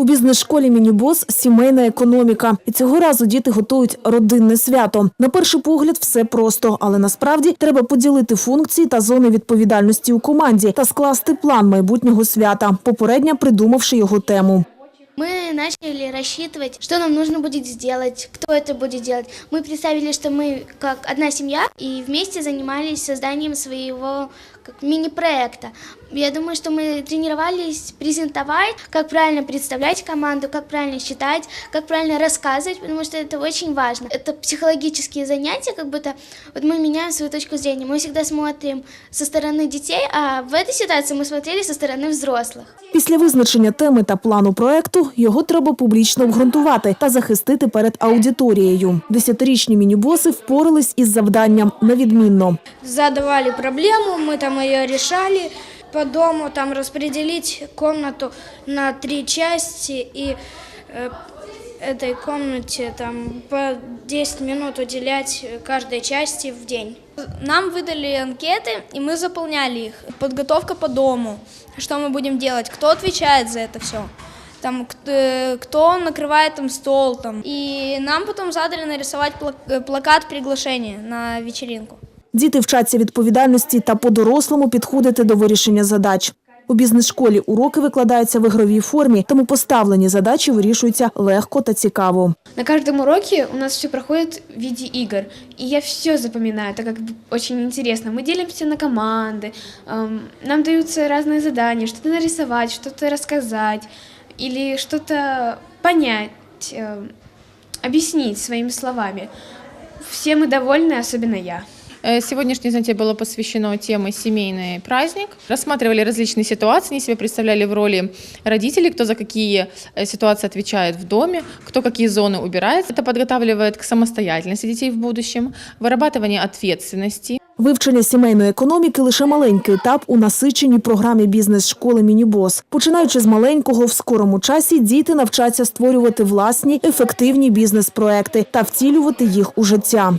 У бізнес-школі Мінібос сімейна економіка. І цього разу діти готують родинне свято. На перший погляд все просто, але насправді треба поділити функції та зони відповідальності у команді та скласти план майбутнього свята, попередньо придумавши його тему. Мы начали рассчитывать, что нам нужно будет сделать, кто это будет делать. Мы представили, что мы как одна семья и вместе занимались созданием своего как мини-проекта. Я думаю, что мы тренировались презентовать, как правильно представлять команду, как правильно считать, как правильно рассказывать, потому что это очень важно. Это психологические занятия, как будто вот мы меняем свою точку зрения. Мы всегда смотрим со стороны детей, а в этой ситуации мы смотрели со стороны взрослых. Після визначення теми та плану проекту його треба публічно обґрунтувати та захистити перед аудиторією. Десятирічні мінібоси впорались із завданням на відмінно. задавали проблему, мы там ее решали. По дому там распределить комнату на три части и э, этой комнате там по 10 минут уделять каждой части в день. Нам выдали анкеты, и мы заполняли их. Подготовка по дому. Что мы будем делать? Кто отвечает за это все? Там, к- э, кто накрывает там стол там. И нам потом задали нарисовать пла- э, плакат приглашения на вечеринку. Діти вчаться відповідальності та по-дорослому підходити до вирішення задач. У бізнес-школі уроки викладаються в ігровій формі, тому поставлені задачі вирішуються легко та цікаво. На каждом уроке у нас все проходит в виде игр, и я все запоминаю, так как очень интересно. Мы делимся на команды, эм, нам даются разные задания, что-то нарисовать, что-то рассказать Или что-то понять, эм, объяснить своими словами. Все мы довольны, особенно я. Э, Сегодняшнее занятие было посвящено теме «Семейный праздник». Рассматривали различные ситуации, они себя представляли в роли родителей, кто за какие э, ситуации отвечает в доме, кто какие зоны убирает. Это подготавливает к самостоятельности детей в будущем, вырабатывание ответственности. Вивчення сімейної економіки лише маленький етап у насиченій програмі бізнес-школи Мінібос. Починаючи з маленького, в скорому часі діти навчаться створювати власні ефективні бізнес-проекти та втілювати їх у життя.